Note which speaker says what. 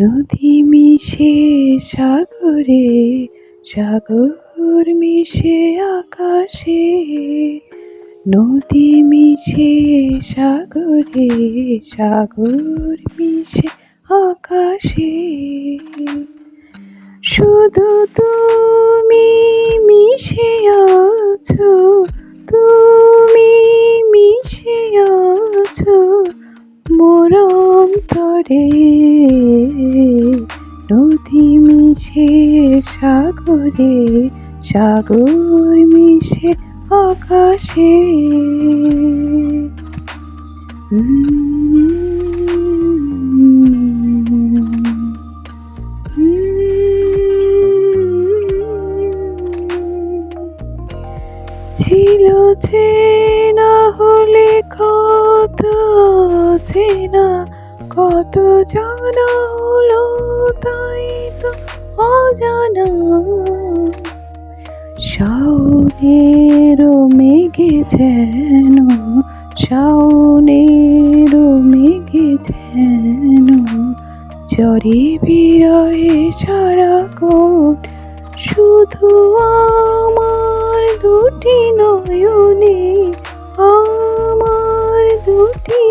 Speaker 1: নদী মিশে সাগরে, সাগর মিশে আকাশে, নদী মিশে সাগরে, সাগর মিশে আকাশে। শুধু তুমি মিশে আছো, তুমি মিশে আছো, মোর অন্তরে। সাগরে সাগর মিশে আকাশে। ছিল যে না হলে কত চেনা কত জানা জানা, শাওনের মেঘে যেন শাওনের মেঘে যেন জরে বিরয়ে সারা কোট, শুধু আমার দুটি নয়নে, আমার দুটি